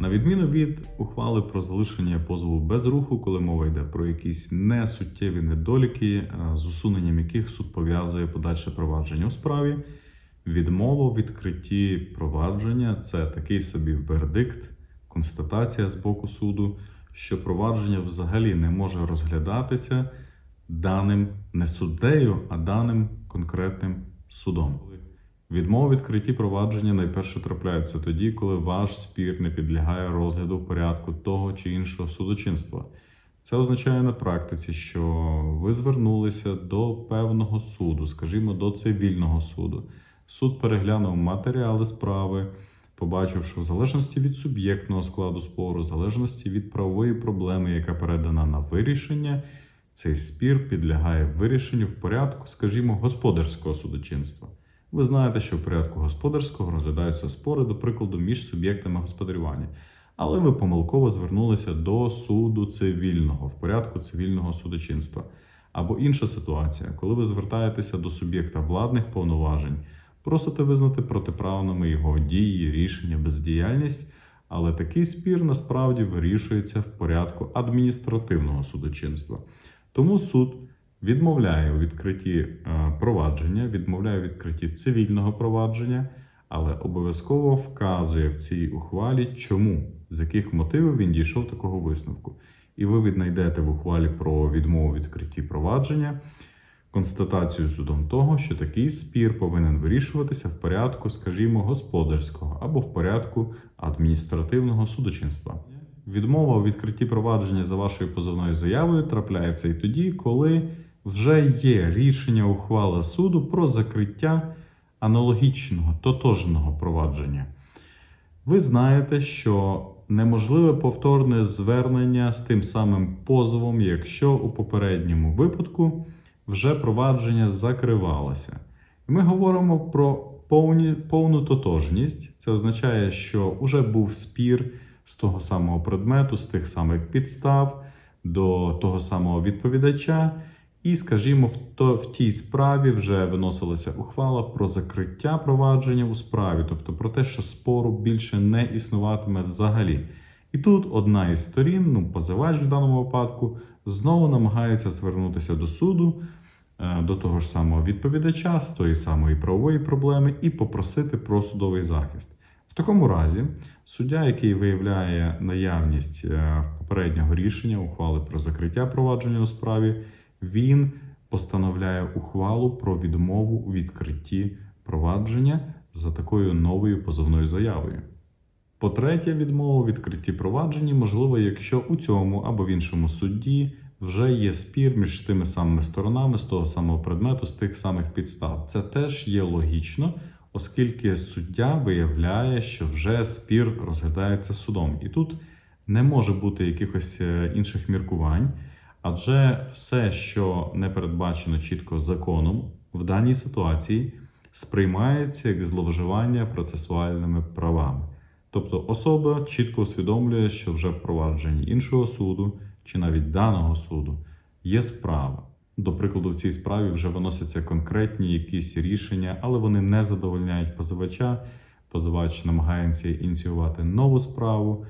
На відміну від ухвали про залишення позову без руху, коли мова йде про якісь несуттєві недоліки, е, з усуненням яких суд пов'язує подальше провадження у справі, відмова у відкритті провадження це такий собі вердикт, констатація з боку суду, що провадження взагалі не може розглядатися даним не суддею, а даним конкретним судом. Відмова відкритті провадження найперше трапляється тоді, коли ваш спір не підлягає розгляду порядку того чи іншого судочинства. Це означає на практиці, що ви звернулися до певного суду, скажімо, до цивільного суду. Суд переглянув матеріали справи, побачив, що в залежності від суб'єктного складу спору, в залежності від правової проблеми, яка передана на вирішення, цей спір підлягає вирішенню в порядку, скажімо, господарського судочинства. Ви знаєте, що в порядку господарського розглядаються спори, до прикладу, між суб'єктами господарювання. Але ви помилково звернулися до суду цивільного в порядку цивільного судочинства. Або інша ситуація, коли ви звертаєтеся до суб'єкта владних повноважень, просите визнати протиправними його дії, рішення, бездіяльність, але такий спір насправді вирішується в порядку адміністративного судочинства. Тому суд відмовляє у відкритті е, провадження, відмовляє у відкритті цивільного провадження, але обов'язково вказує в цій ухвалі, чому, з яких мотивів він дійшов такого висновку. І ви віднайдете в ухвалі про відмову відкритті провадження констатацію судом того, що такий спір повинен вирішуватися в порядку, скажімо, господарського або в порядку адміністративного судочинства. Відмова у відкритті провадження за вашою позовною заявою трапляється і тоді, коли вже є рішення ухвали суду про закриття аналогічного тотожного провадження. Ви знаєте, що неможливе повторне звернення з тим самим позовом, якщо у попередньому випадку вже провадження закривалося. Ми говоримо про повні, повну тотожність. Це означає, що вже був спір з того самого предмету, з тих самих підстав до того самого відповідача. І, скажімо, в, то, в тій справі вже виносилася ухвала про закриття провадження у справі, тобто про те, що спору більше не існуватиме взагалі. І тут одна із сторін, ну позивач в даному випадку, знову намагається звернутися до суду, е, до того ж самого відповідача з тої самої правової проблеми і попросити про судовий захист. В такому разі, суддя, який виявляє наявність е, попереднього рішення ухвали про закриття провадження у справі, він постановляє ухвалу про відмову у відкритті провадження за такою новою позовною заявою. По-третє, відмова у відкритті провадження можлива, якщо у цьому або в іншому судді вже є спір між тими самими сторонами з того самого предмету, з тих самих підстав. Це теж є логічно, оскільки суддя виявляє, що вже спір розглядається судом. І тут не може бути якихось е, інших міркувань. Адже все, що не передбачено чітко законом в даній ситуації, сприймається як зловживання процесуальними правами. Тобто особа чітко усвідомлює, що вже впровадженні іншого суду чи навіть даного суду є справа. До прикладу, в цій справі вже виносяться конкретні якісь рішення, але вони не задовольняють позивача. Позивач намагається ініціювати нову справу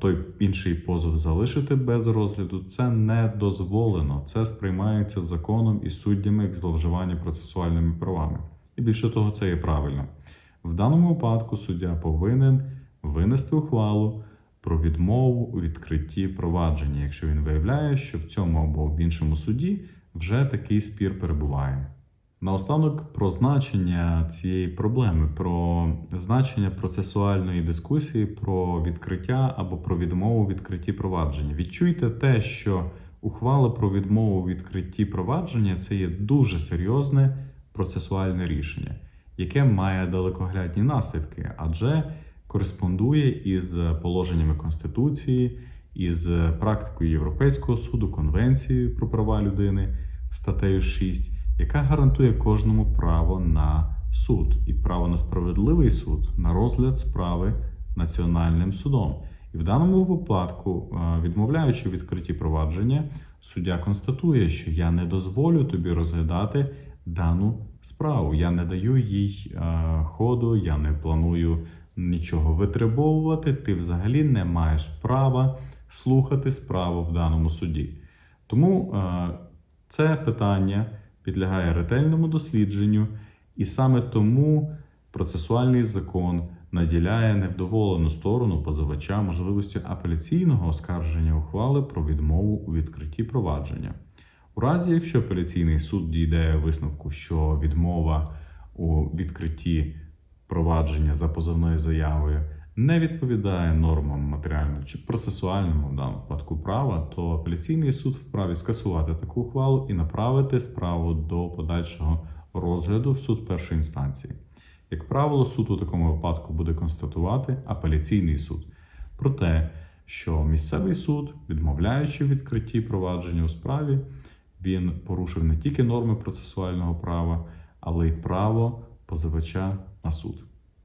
той інший позов залишити без розгляду, це не дозволено. Це сприймається законом і суддями як зловживання процесуальними правами. І більше того, це є правильно. В даному випадку суддя повинен винести ухвалу про відмову у відкритті провадження, якщо він виявляє, що в цьому або в іншому суді вже такий спір перебуває. Наостанок про значення цієї проблеми, про значення процесуальної дискусії, про відкриття або про відмову відкритті провадження. Відчуйте те, що ухвала про відмову відкритті провадження це є дуже серйозне процесуальне рішення, яке має далекоглядні наслідки, адже кореспондує із положеннями Конституції, із практикою Європейського суду, Конвенцією про права людини, статтею 6 яка гарантує кожному право на суд і право на справедливий суд на розгляд справи національним судом. І в даному випадку, е, відмовляючи відкриті провадження, суддя констатує, що я не дозволю тобі розглядати дану справу. Я не даю їй е, ходу, я не планую нічого витребовувати, ти взагалі не маєш права слухати справу в даному суді. Тому е, це питання підлягає ретельному дослідженню, і саме тому процесуальний закон наділяє невдоволену сторону позивача можливістю апеляційного оскарження ухвали про відмову у відкритті провадження. У разі, якщо апеляційний суд дійде висновку, що відмова у відкритті провадження за позовною заявою не відповідає нормам матеріального чи процесуальному в даному випадку права, то апеляційний суд вправі скасувати таку ухвалу і направити справу до подальшого розгляду в суд першої інстанції. Як правило, суд у такому випадку буде констатувати апеляційний суд про те, що місцевий суд, відмовляючи в відкритті провадження у справі, він порушив не тільки норми процесуального права, але й право позивача на суд.